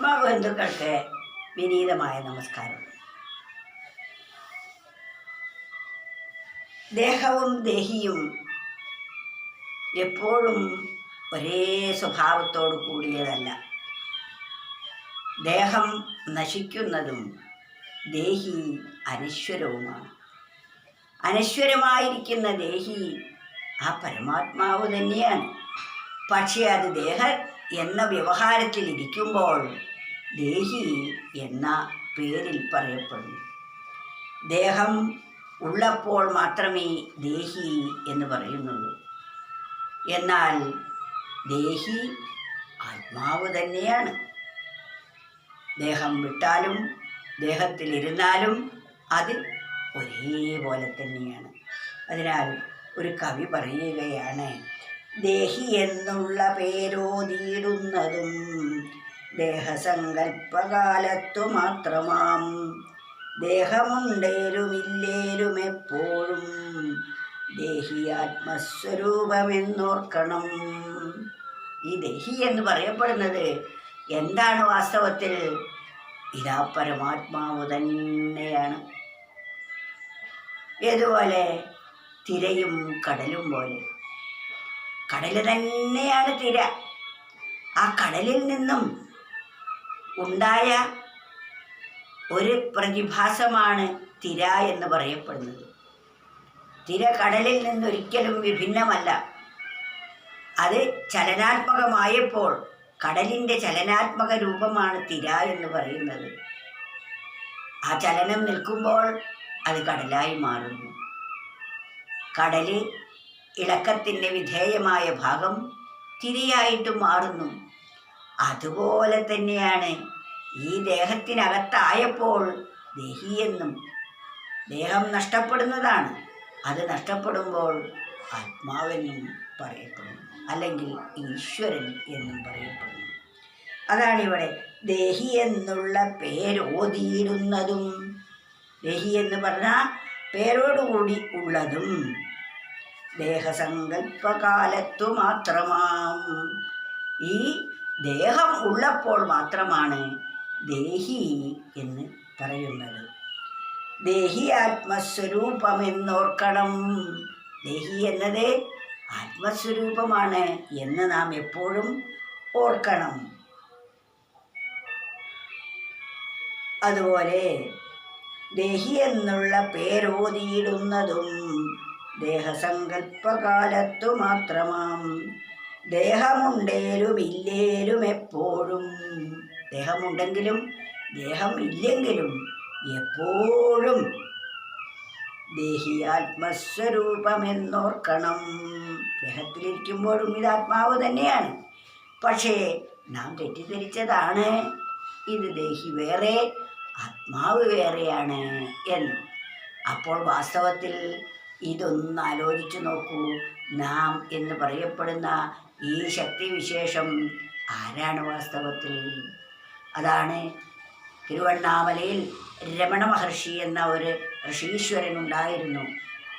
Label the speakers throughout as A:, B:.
A: ആത്മാബന്ധുക്കൾക്ക് വിനീതമായ നമസ്കാരം. ദേഹവും ദേഹിയും എപ്പോഴും ഒരേ സ്വഭാവത്തോടു കൂടിയതല്ല. ദേഹം നശിക്കുന്നതും ദേഹി അനശ്വരവുമാണ്. അനശ്വരമായിരിക്കുന്ന ദേഹി ആ പരമാത്മാവ് തന്നെയാണ്. പക്ഷേ അത് ദേഹ എന്ന വ്യവഹാരത്തിൽ ഇരിക്കുമ്പോൾ ദേഹി എന്ന പേരിൽ പറയപ്പെടുന്നു. ദേഹം ഉള്ളപ്പോൾ മാത്രമേ ദേഹി എന്ന് പറയുന്നുള്ളൂ. എന്നാൽ ദേഹി ആത്മാവ് തന്നെയാണ്. ദേഹം വിട്ടാലും ദേഹത്തിലിരുന്നാലും അത് ഒരേപോലെ തന്നെയാണ്. അതിനാൽ ഒരു കവി പറയുകയാണ് ദേഹി എന്നുള്ള പേരോതിയിടുന്നതും ദേഹസങ്കല്പകാലത്തു മാത്രമാം ദേഹമുണ്ടേലുമില്ലേലും എപ്പോഴും ദേഹി ആത്മസ്വരൂപമെന്നോർക്കണം ഈ ദേഹി എന്ന് പറയപ്പെടുന്നത് എന്താണ് വാസ്തവത്തിൽ? ഇതാ പരമാത്മാവ് തന്നെയാണ്. ഏതുപോലെ? തിരയും കടലും പോലെ. കടൽ തന്നെയാണ് തിര. ആ കടലിൽ നിന്നും ഉണ്ടായ ഒരു പ്രതിഭാസമാണ് തിര എന്ന് പറയപ്പെടുന്നത്. തിര കടലിൽ നിന്നൊരിക്കലും വിഭിന്നമല്ല. അത് ചലനാത്മകമായപ്പോൾ കടലിന്റെ ചലനാത്മക രൂപമാണ് തിര എന്ന് പറയുന്നത്. ആ ചലനം നിൽക്കുമ്പോൾ അത് കടലായി മാറുന്നു. കടൽ ഇളക്കത്തിന്റെ വിധേയമായ ഭാഗം തിരിയായിട്ട് മാറുന്നു. അതുപോലെ തന്നെയാണ്. ഈ ദേഹത്തിനകത്തായപ്പോൾ ദേഹിയെന്നും ദേഹം നഷ്ടപ്പെടുന്നതാണ്. അത് നഷ്ടപ്പെടുമ്പോൾ ആത്മാവെന്നും പറയപ്പെടുന്നു. അല്ലെങ്കിൽ ഈശ്വരൻ എന്നും പറയപ്പെടുന്നു. അതാണ് ഇവിടെ ദേഹി എന്നുള്ള പേരോതിയിടുന്നതും ദേഹി എന്ന് പറഞ്ഞാൽ പേരോടുകൂടി ഉള്ളതും. ദേഹസങ്കല്പകാലത്തു മാത്രമാം. ഈ ദേഹം ഉള്ളപ്പോൾ മാത്രമാണ് ദേഹി എന്ന് പറയുന്നത്. ദേഹി ആത്മസ്വരൂപമെന്നോർക്കണം. ദേഹി എന്നത് ആത്മസ്വരൂപമാണ് എന്ന് നാം എപ്പോഴും ഓർക്കണം. അതുപോലെ ദേഹി എന്നുള്ള പേരോതിയിടുന്നതും ദേഹസങ്കല്പകാലത്തു മാത്രമാം ദേഹമുണ്ടേലും ഇല്ലേലും എപ്പോഴും ദേഹമുണ്ടെങ്കിലും ദേഹം ഇല്ലെങ്കിലും എപ്പോഴും ദേഹി ആത്മസ്വരൂപമെന്നോർക്കണം ദേഹത്തിലിരിക്കുമ്പോഴും ഇത് ആത്മാവ് തന്നെയാണ്. പക്ഷേ നാം തെറ്റിദ്ധരിച്ചതാണ്. ഇത് ദേഹി വേറെ ആത്മാവ് വേറെയാണ് എന്ന്. അപ്പോൾ വാസ്തവത്തിൽ ഇതൊന്ന് ആലോചിച്ചു നോക്കൂ. നാം എന്ന് പറയപ്പെടുന്ന ഈ ശക്തിവിശേഷം ആരാണ് വാസ്തവത്തിൽ? അതാണ് തിരുവണ്ണാമലയിൽ രമണ മഹർഷി എന്ന ഒരു ഋഷീശ്വരൻ ഉണ്ടായിരുന്നു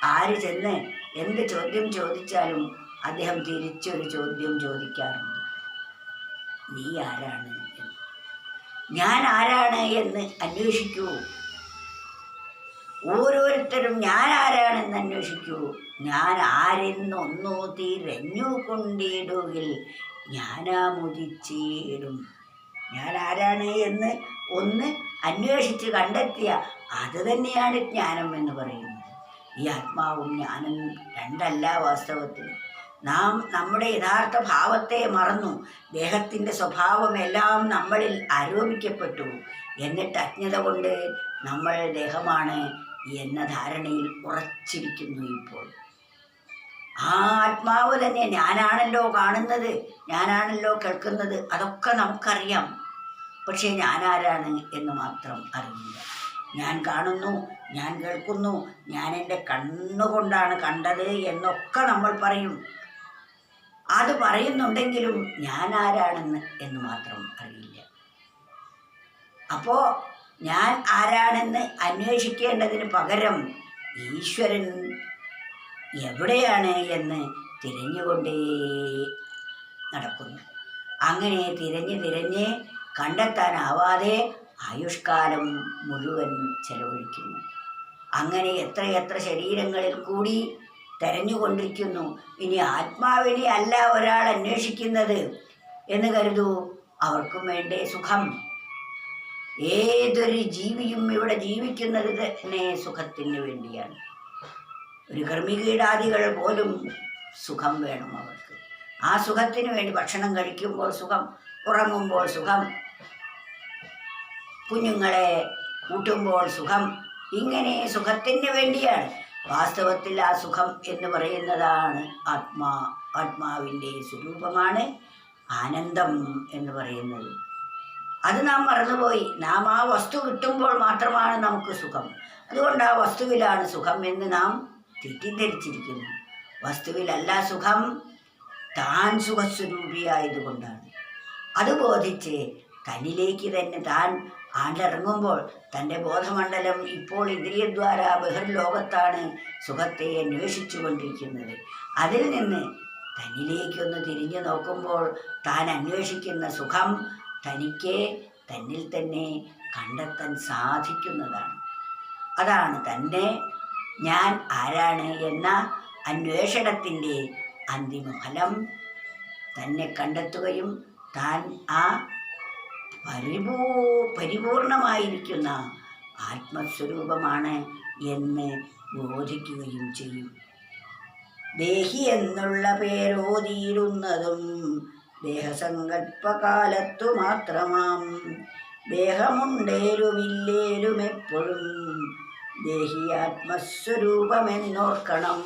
A: ആര് ചെന്ന് എന്ത് ചോദ്യം ചോദിച്ചാലും അദ്ദേഹം തിരിച്ചൊരു ചോദ്യം ചോദിക്കാറുണ്ട്. നീ ആരാണ്? ഞാൻ ആരാണ്? എന്ന് അന്വേഷിക്കൂ. ഓരോരുത്തരും ഞാൻ ആരാണെന്ന് അന്വേഷിക്കൂ. ഞാൻ ആരെന്നൊന്നു തിരഞ്ഞു കൊണ്ടിടുകിൽ ഞാനാമുദിച്ചിടും ഞാൻ ആരാണ് എന്ന് ഒന്ന് അന്വേഷിച്ച് കണ്ടെത്തിയ അത് തന്നെയാണ് ജ്ഞാനം എന്ന് പറയുന്നത്. ഈ ആത്മാവും ജ്ഞാനം രണ്ടല്ല വാസ്തവത്തിൽ നാം നമ്മുടെ യഥാർത്ഥ ഭാവത്തെ മറന്നു ദേഹത്തിന്റെ സ്വഭാവമെല്ലാം നമ്മളിൽ ആരോപിക്കപ്പെട്ടു. എന്നിട്ട് അജ്ഞത കൊണ്ട് നമ്മൾ ദേഹമാണ് എന്ന ധാരണയിൽ ഉറച്ചിരിക്കുന്നു ഇപ്പോൾ. ആ ആത്മാവ് തന്നെ ഞാനാണല്ലോ കാണുന്നത് ഞാനാണല്ലോ കേൾക്കുന്നത് അതൊക്കെ നമുക്കറിയാം. പക്ഷേ ഞാനാരാണ് എന്ന് മാത്രം അറിയില്ല. ഞാൻ കാണുന്നു ഞാൻ കേൾക്കുന്നു ഞാൻ എന്റെ കണ്ണുകൊണ്ടാണ് കണ്ടത് എന്നൊക്കെ നമ്മൾ പറയും. അത് പറയുന്നുണ്ടെങ്കിലും ഞാൻ ആരാണെന്ന് എന്ന് മാത്രം അറിയില്ല. അപ്പോൾ ഞാൻ ആരാണെന്ന് അന്വേഷിക്കേണ്ടതിന് പകരം ഈശ്വരൻ എവിടെയാണ് എന്ന് തിരഞ്ഞുകൊണ്ടേ നടക്കുന്നു. അങ്ങനെ തിരഞ്ഞ് തിരഞ്ഞ് കണ്ടെത്താനാവാതെ ആയുഷ്കാലം മുഴുവൻ ചെലവഴിക്കുന്നു. അങ്ങനെ എത്രയെത്ര ശരീരങ്ങളിൽ കൂടി തെരഞ്ഞുകൊണ്ടിരിക്കുന്നു. ഇനി ആത്മാവിനെ അല്ല ഒരാൾ അന്വേഷിക്കുന്നത് എന്ന് കരുതൂ. അവർക്കും വേണ്ടേ സുഖം. ഏതൊരു ജീവിയും ഇവിടെ ജീവിക്കുന്നത് തന്നെ സുഖത്തിന് വേണ്ടിയാണ്. ഒരു കർമ്മികീടാദികൾ പോലും സുഖം വേണം അവർക്ക്. ആ സുഖത്തിന് വേണ്ടി ഭക്ഷണം കഴിക്കുമ്പോൾ സുഖം ഉറങ്ങുമ്പോൾ സുഖം കുഞ്ഞുങ്ങളെ കൂട്ടുമ്പോൾ സുഖം ഇങ്ങനെ സുഖത്തിന് വേണ്ടിയാണ്. വാസ്തവത്തിൽ ആ സുഖം എന്ന് പറയുന്നതാണ് ആത്മാ ആത്മാവിന്റെ സ്വരൂപമാണ് ആനന്ദം എന്ന് പറയുന്നത്. അത് നാം മറന്നുപോയി. നാം ആ വസ്തു കിട്ടുമ്പോൾ മാത്രമാണ് നമുക്ക് സുഖം. അതുകൊണ്ട് ആ വസ്തുവിലാണ് സുഖം എന്ന് നാം തെറ്റിദ്ധരിച്ചിരിക്കുന്നു. വസ്തുവിലല്ല സുഖം താൻ സുഖസ്വരൂപിയായതുകൊണ്ടാണ്. അത് ബോധിച്ച് തന്നിലേക്ക് തന്നെ താൻ ആണ്ടിറങ്ങുമ്പോൾ തന്റെ ബോധമണ്ഡലം ഇപ്പോൾ ഇന്ദ്രിയദ്വാര ബഹിർലോകത്താണ് സുഖത്തെ അന്വേഷിച്ചു കൊണ്ടിരിക്കുന്നത് അതിൽ നിന്ന് തന്നിലേക്കൊന്ന് തിരിഞ്ഞു നോക്കുമ്പോൾ താൻ അന്വേഷിക്കുന്ന സുഖം തനിക്ക് തന്നിൽ തന്നെ കണ്ടെത്താൻ സാധിക്കുന്നതാണ്. അതാണ് തന്നെ ഞാൻ ആരാണ് എന്ന അന്വേഷണത്തിന്റെ അന്തിമഫലം തന്നെ കണ്ടെത്തുകയും താൻ ആ പരിപൂ പരിപൂർണമായിരിക്കുന്ന ആത്മസ്വരൂപമാണ് എന്ന് ബോധിക്കുകയും ചെയ്യും. ദേഹി എന്നുള്ള പേരോതിയിരുന്നതും ദേഹസങ്കല്പകാലത്തു മാത്രമാം. ദേഹമുണ്ടേലുമില്ലേലും എപ്പോഴും ദേഹി ആത്മസ്വരൂപമെന്നോർക്കണം